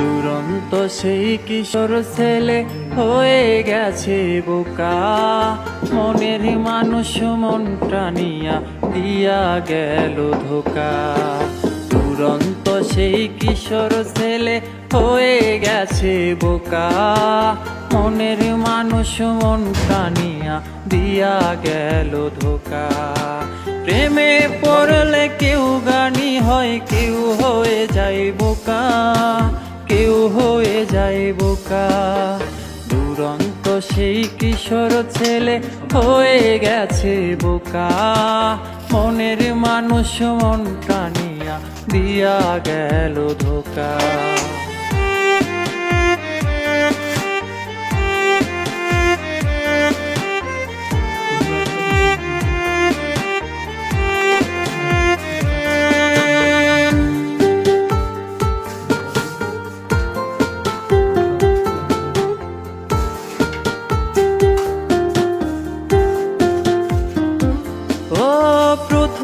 দুরন্ত সেই কিশোর ছেলে হয়ে গেছে বোকা। মনের মানুষ মন টানিয়া দিয়া গেল ধোকা। দুরন্ত সেই কিশোর ছেলে হয়ে গেছে বোকা। মনের মানুষ মন টানিয়া দিয়া গেল ধোকা। প্রেমে পড়লে কেউ গানি হয়, কেউ হয়ে যায় বোকা। যায় বোকা। দুরন্ত সেই কিশোর ছেলে হয়ে গেছে বোকা। মনের মানুষ মন টানিয়া দিয়া গেল ধোকা। প্রথম